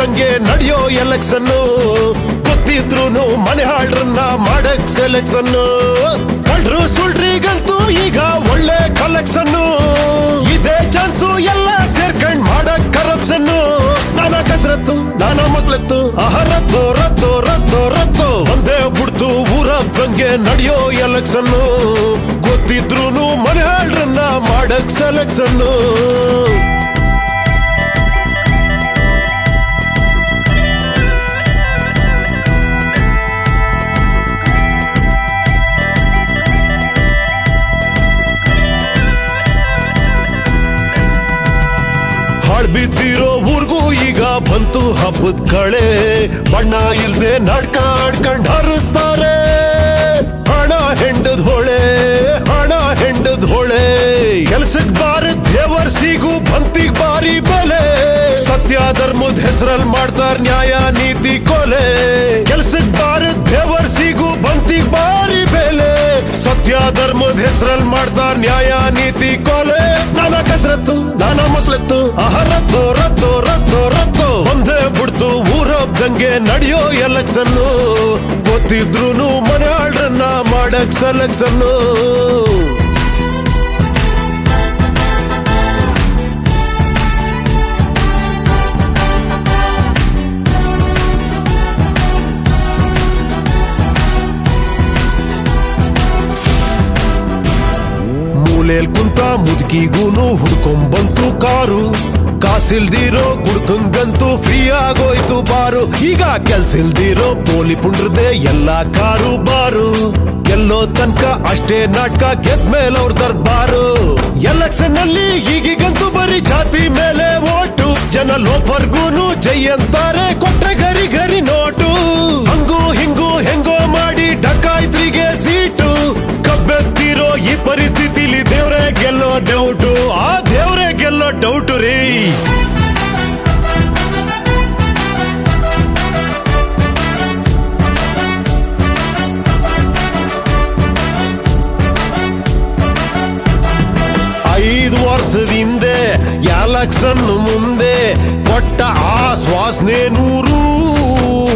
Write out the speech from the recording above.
ಊರಬ್ದಂಗೆ ನಡೆಯೋ ಎಲೆಕ್ಷನ್ ಗೊತ್ತಿದ್ರು ಮನೆ ಹಾಳ್ರನ್ನ ಮಾಡಕ್ ಸೆಲೆಕ್ಷನ್ ಕಳ್ರು ಸುಳ್ರಿಗಂತೂ ಈಗ ಒಳ್ಳೆ ಕಲೆಕ್ಷನ್ ಇದೇ ಚಾನ್ಸು ಎಲ್ಲ ಸೇರ್ಕಂಡ್ ಮಾಡಕ್ ಕರಪ್ಷನ್ ನಾನಾ ಕಸರತ್ತು, ನಾನಾ ಮಸ್ಲತ್ತು, ಆಹ ರತ್ತು ರತ್ತು ರತ್ತು ಒಂದೇ ಬಿಡ್ತು ಬಂಗೆ ನಡೆಯೋ ಎಲೆಕ್ಷನ್. ಗೊತ್ತಿದ್ರು ಮನೆ ಹಾಳ್ರನ್ನ ಮಾಡಕ್ ಸೆಲೆಕ್ಷನ್ ಬಂತು ಹಬ್ಬದ ಕಳೆ. ಬಣ್ಣ ಇಲ್ದೆ ನಡ್ಕ ಆಡ್ಕಂಡ್ ಹರಿಸ್ತಾರೆ. ಹಣ ಹೆಂಡದ್ ಹೊಳೆ, ಹಣ ಹೆಂಡದ್ ಹೊಳೆ. ಕೆಲ್ಸಕ್ ಬಾರ ದೇವರ್ ಸಿಗು ಬಂತಿಗ್ ಬಾರಿ ಬೆಲೆ. ಸತ್ಯ ಧರ್ಮದ ಹೆಸರಲ್ಲಿ ಮಾಡ್ತಾರ ನ್ಯಾಯ ನೀತಿ ಕೊಲೆ. ಕೆಲ್ಸಕ್ ಬಾರ ದೇವರ್ ಸಿಗು ಬಂತಿಗ್ ಬಾರಿ ಬೆಲೆ. ಸತ್ಯ ಧರ್ಮದ ಹೆಸರಲ್ಲಿ ಮಾಡ್ತಾರ ನ್ಯಾಯ ನೀತಿ ಕೊಲೆ. ನಾನಾ ಕಸರತ್ತು, ನಾನಾ ಮಸ್ಲತ್ತು ಅಹರತ್ತು ರತ್ತು ರದ್ದು ಊರಬ್ದಂಗೆ ನಡೆಯೋ ಎಲೆಕ್ಷನ್ ಗೊತ್ತಿದ್ರು ಮನೆ ಆಳ್ರನ್ನ ಮಾಡಕ್ ಸೆಲೆಕ್ಷನ್ ಮೂಲೆಲ್ ಕುಂತ ಮುದುಕಿಗೂನು ಹುಡ್ಕೊಂಬಂತು ಕಾರು ಕಾಸಿಲ್ದಿರೋ ಗುಡ್ಕಂಗಂತೂ ಫ್ರೀ ಆಗೋಯ್ತು ಬಾರು. ಈಗ ಕೆಲ್ಸಿಲ್ದಿರೋ ಪೋಲಿ ಪುಂಡ್ರದೆ ಎಲ್ಲಾ ಕಾರು ಬಾರು. ಎಲ್ಲೋ ತನಕ ಅಷ್ಟೇ ನಾಟಕ ಗೆದ್ಮೇಲೆ ಅವ್ರ ದರ್ಬಾರು. ಎಲೆಕ್ಷನ್ ಅಲ್ಲಿ ಈಗೀಗಂತೂ ಬರೀ ಜಾತಿ ಮೇಲೆ ಓಟು. ಜನ ಲೋಫರ್ಗೂನು ಜೈ ಅಂತಾರೆ, ಕೊಟ್ರೆ ಗರಿ ಗರಿ ನೋಟು. ಹಂಗೂ ಹಿಂಗೂ ಹೆಂಗೋ ಮಾಡಿ ಡಕಾಯ್ತ್ರಿಗೆ ಸೀಟು. ಕಬ್ಬೆತ್ತಿರೋ ಈ ಪರಿಸ್ಥಿತಿಲಿ ದೇವ್ರೆ ಗೆಲ್ಲೋ ಡೌಟು ಐದು ಯಾಲಕ್ಸನ್ನು ಮುಂದೆ ಕೊಟ್ಟ ಆ ಶ್ವಾಸನೆ ನೂರು.